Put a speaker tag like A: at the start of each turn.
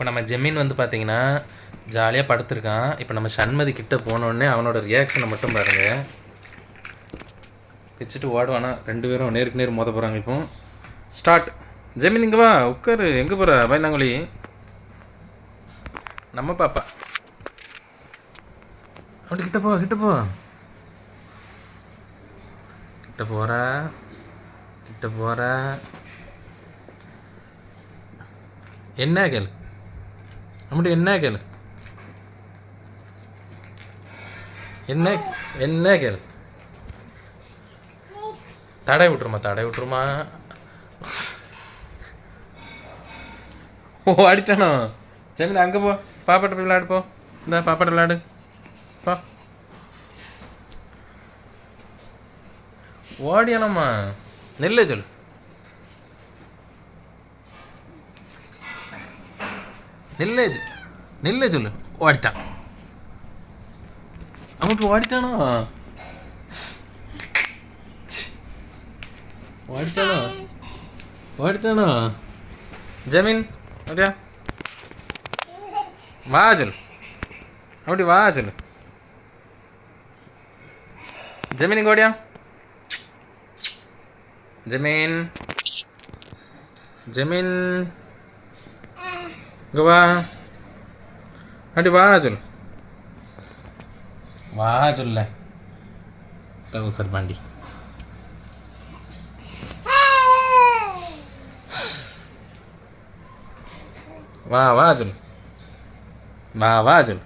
A: இப்போ நம்ம ஜெமீன் வந்து பார்த்தீங்கன்னா ஜாலியாக படுத்திருக்கான். இப்போ நம்ம சண்மதி கிட்டே போனோடனே அவனோட ரியாக்ஷனை மட்டும் பாருங்க. வச்சுட்டு ஓடுவானா? ரெண்டு பேரும் நேருக்கு நேர் மோத போகிறாங்க இப்போ. ஸ்டார்ட் ஜெமீன் இங்கே வா. உட்காரு. எங்கே போகிற பயந்தாங்குழி. நம்ம பாப்பா. அப்படி கிட்ட போ கிட்ட போ. கிட்ட போகிறா கிட்ட போகிறா என்ன கேள்வி நம்மகிட்ட என்ன கேளு? என்ன என்ன கேளு? தடை விட்டுருமா தடை விட்டுருமா? ஓ அடித்தானோ சரி அங்கே போ. பாப்பாட்ட போய் விளையாடு போ. இந்த பாப்பாட்ட விளையாடு. பா. ஓடியானம்மா. நெல்லை சொல்லு. நெல்லை சொல் நெல்லை சொல்லு ஓடிட்டான் அவனுக்கு ஓடிட்டானோ ச்சீ. ஓடிட்டானோ ஓடிட்டானோ ஜமீன் அப்படியா வா சொல்லு அப்படி வா சொல்லு ஜமீன் இங்கே வா. அப்படி வா சொல் வா சொல்ல. டவுசர் பாண்டி. வா வா சொல் வா வா சொல்